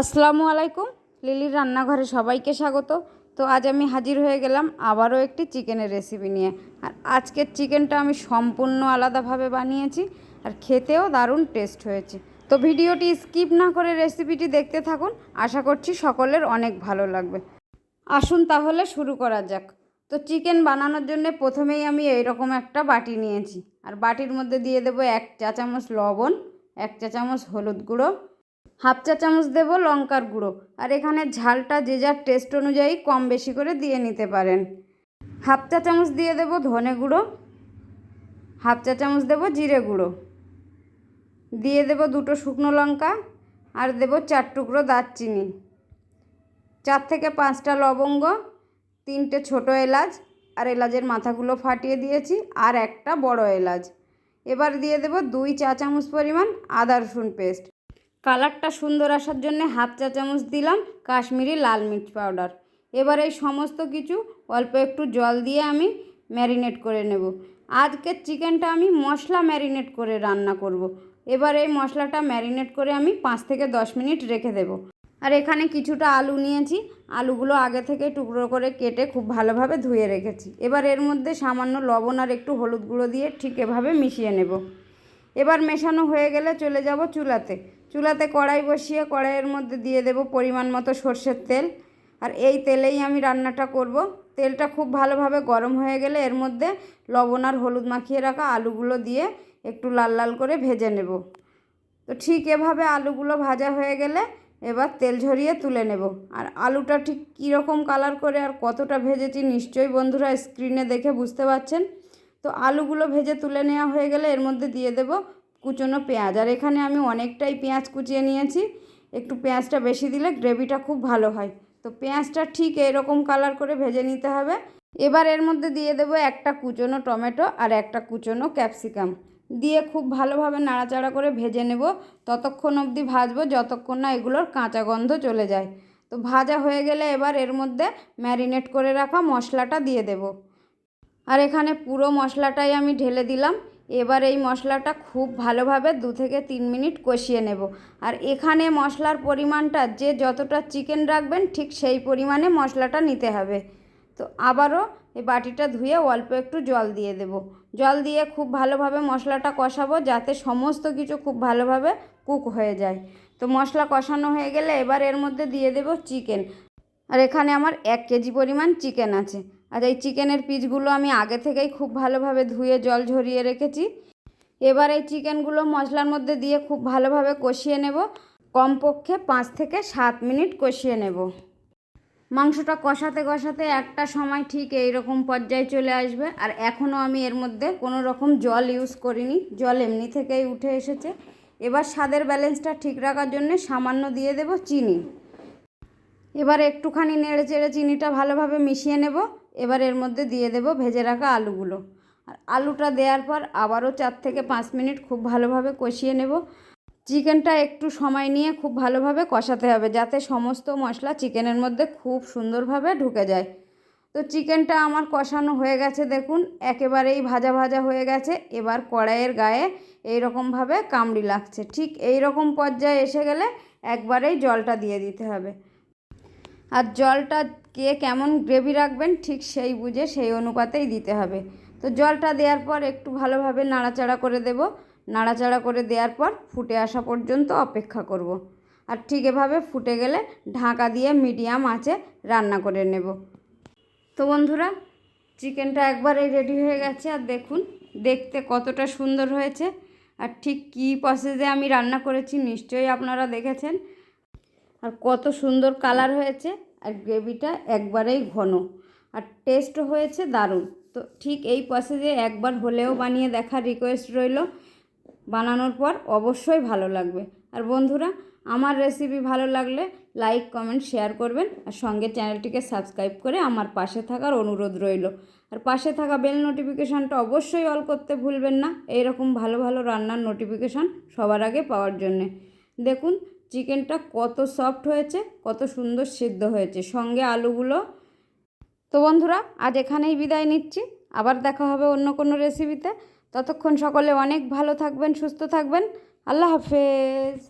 আসসালামু আলাইকুম। লিলির রান্নাঘরে সবাইকে স্বাগত। তো আজ আমি হাজির হয়ে গেলাম আবারও একটি চিকেনের রেসিপি নিয়ে। আর আজকের চিকেনটা আমি সম্পূর্ণ আলাদাভাবে বানিয়েছি আর খেতেও দারুণ টেস্ট হয়েছে। তো ভিডিওটি স্কিপ না করে রেসিপিটি দেখতে থাকুন। আশা করছি সকলের অনেক ভালো লাগবে। আসুন তাহলে শুরু করা যাক। তো চিকেন বানানোর জন্য প্রথমেই আমি এইরকম একটা বাটি নিয়েছি। আর বাটির মধ্যে দিয়ে দেবো এক চা চামচ লবণ, এক চা চামচ হলুদ গুঁড়ো হাফ চা চামচ দেবো লঙ্কার গুঁড়ো। আর এখানে ঝালটা যে যার টেস্ট অনুযায়ী কম বেশি করে দিয়ে নিতে পারেন। হাফ চা চামচ দিয়ে দেবো ধনে গুঁড়ো। হাফ চা চামচ দেবো জিরে গুঁড়ো। দিয়ে দেবো দুটো শুকনো লঙ্কা আর দেবো চার টুকরো দারচিনি। চার থেকে পাঁচটা লবঙ্গ, তিনটে ছোটো এলাচ আর এলাচের মাথাগুলো ফাটিয়ে দিয়েছি আর একটা বড় এলাচ। এবার দিয়ে দেবো দুই চা চামচ পরিমাণ আদা রসুন পেস্ট কালারটা সুন্দর আসার জন্য হাফ চা চামচ দিলাম কাশ্মীরি লাল মির্চ পাউডার। এবার এই সমস্ত কিছু অল্প একটু জল দিয়ে আমি ম্যারিনেট করে নেব। আজকের চিকেনটা আমি মশলা ম্যারিনেট করে রান্না করব। এবার এই মশলাটা ম্যারিনেট করে আমি পাঁচ থেকে দশ মিনিট রেখে দেব। আর এখানে কিছুটা আলু নিয়েছি। আলুগুলো আগে থেকে টুকরো করে কেটে খুব ভালোভাবে ধুয়ে রেখেছি। এবার এর মধ্যে সামান্য লবণ আর একটু হলুদ গুঁড়ো দিয়ে ঠিক এভাবে মিশিয়ে নেব। এবার মেশানো হয়ে গেলে চলে যাব চুলাতে। চুলাতে কড়াই বসিয়ে কড়াইয়ের মধ্যে দিয়ে দেব পরিমাণ মতো সর্ষের তেল। আর এই তেলেই আমি রান্নাটা করব। তেলটা খুব ভালোভাবে গরম হয়ে গেলে এর মধ্যে লবণ আর হলুদ মাখিয়ে রাখা আলুগুলো দিয়ে একটু লাল লাল করে ভেজে নেব। তো ঠিক এভাবে আলুগুলো ভাজা হয়ে গেলে এবার তেল ঝরিয়ে তুলে নেব। আর আলুটা ঠিক কীরকম কালার করে আর কতটা ভেজেছি নিশ্চয়ই বন্ধুরা স্ক্রিনে দেখে বুঝতে পারছেন। তো আলুগুলো ভেজে তুলে নেওয়া হয়ে গেলে এর মধ্যে দিয়ে দেব কুচনো পেঁয়াজ। আর এখানে আমি অনেকটাই পেঁয়াজ কুচিয়ে নিয়েছি। একটু পেঁয়াজটা বেশি দিলে গ্রেভিটা খুব ভালো হয়। তো পেঁয়াজটা ঠিক এরকম কালার করে ভেজে নিতে হবে। এবার এর মধ্যে দিয়ে দেব একটা কুচোনো টমেটো আর একটা কুচোনো ক্যাপসিকাম। দিয়ে খুব ভালোভাবে নাড়াচাড়া করে ভেজে নেব। ততক্ষণ অবধি ভাজবো যতক্ষণ না এগুলোর কাঁচা গন্ধ চলে যায়। তো ভাজা হয়ে গেলে এবার এর মধ্যে ম্যারিনেট করে রাখা মশলাটা দিয়ে দেব। আর এখানে পুরো মশলাটাই আমি ঢেলে দিলাম। এবার এই মশলাটা খুব ভালোভাবে দু থেকে তিন মিনিট কষিয়ে নেব। আর এখানে মশলার পরিমাণটা যে যতটা চিকেন রাখবেন ঠিক সেই পরিমাণে মশলাটা নিতে হবে। তো আবারও এই বাটিটা ধুয়ে অল্প একটু জল দিয়ে দেব। জল দিয়ে খুব ভালোভাবে মশলাটা কষাবো যাতে সমস্ত কিছু খুব ভালোভাবে কুক হয়ে যায়। তো মশলা কষানো হয়ে গেলে এবার এর মধ্যে দিয়ে দেব চিকেন। আর এখানে আমার এক কেজি পরিমাণ চিকেন আছে। আর এই চিকেনের পিসগুলো আমি আগে থেকেই খুব ভালোভাবে ধুয়ে জল ঝরিয়ে রেখেছি। এবার এই চিকেনগুলো মশলার মধ্যে দিয়ে খুব ভালোভাবে কষিয়ে নেব। কমপক্ষে পাঁচ থেকে সাত মিনিট কষিয়ে নেব। মাংসটা কষাতে কষাতে একটা সময় ঠিক এই রকম পর্যায়ে চলে আসবে। আর এখনও আমি এর মধ্যে কোনো রকম জল ইউজ করিনি। জল এমনি থেকেই উঠে এসেছে। এবার স্বাদের ব্যালেন্সটা ঠিক রাখার জন্য সামান্য দিয়ে দেব চিনি। এবার একটুখানি নেড়ে চেড়ে চিনিটা ভালোভাবে মিশিয়ে নেব। এবার এর মধ্যে দিয়ে দেব ভেজে রাখা আলুগুলো। আর আলুটা দেওয়ার পর আবারও চার থেকে পাঁচ মিনিট খুব ভালোভাবে কষিয়ে নেব। চিকেনটা একটু সময় নিয়ে খুব ভালোভাবে কষাতে হবে যাতে সমস্ত মশলা চিকেনের মধ্যে খুব সুন্দরভাবে ঢুকে যায়। তো চিকেনটা আমার কষানো হয়ে গেছে দেখুন, একেবারেই ভাজা ভাজা হয়ে গেছে। এবার কড়াইয়ের গায়ে এই রকমভাবে কামড়ি লাগছে। ঠিক এই রকম পর্যায়ে এসে গেলে একবারেই জলটা দিয়ে দিতে হবে। আর জলটা কে কেমন গ্রেভি রাখবেন ঠিক সেই বুঝে সেই অনুপাতেই দিতে হবে। তো জলটা দেওয়ার পর একটু ভালোভাবে নাড়াচাড়া করে দেব। নাড়াচাড়া করে দেওয়ার পর ফুটে আসা পর্যন্ত অপেক্ষা করব। আর ঠিক এভাবে ফুটে গেলে ঢাকা দিয়ে মিডিয়াম আঁচে রান্না করে নেব। তো বন্ধুরা, চিকেনটা একবারেই রেডি হয়ে গেছে। আর দেখুন, দেখতে কতটা সুন্দর হয়েছে। আর ঠিক কী প্রসেসে আমি রান্না করেছি নিশ্চয়ই আপনারা দেখেছেন। আর কত সুন্দর কালার হয়েছে। আর গ্রেভিটা একবারেই ঘন। আর টেস্ট হয়েছে দারুণ। তো ঠিক এই প্রসেসে একবার হলেও বানিয়ে দেখার রিকোয়েস্ট রইল। বানানোর পর অবশ্যই ভালো লাগবে। আর বন্ধুরা, আমার রেসিপি ভালো লাগলে লাইক কমেন্ট শেয়ার করবেন। আর সঙ্গে চ্যানেলটিকে সাবস্ক্রাইব করে আমার পাশে থাকার অনুরোধ রইল। আর পাশে থাকা বেল নোটিফিকেশানটা অবশ্যই অল করতে ভুলবেন না। এইরকম ভালো ভালো রান্নার নোটিফিকেশান সবার আগে পাওয়ার জন্যে। দেখুন চিকেনটা কত সফট হয়েছে, কত সুন্দর সিদ্ধ হয়েছে। সঙ্গে আলুগুলো। তো বন্ধুরা, আজ এখানেই বিদায় নিচ্ছি। আবার দেখা হবে অন্য কোনো রেসিপিতে ততক্ষণ সকলে অনেক ভালো থাকবেন, সুস্থ থাকবেন। আল্লাহ হাফেজ।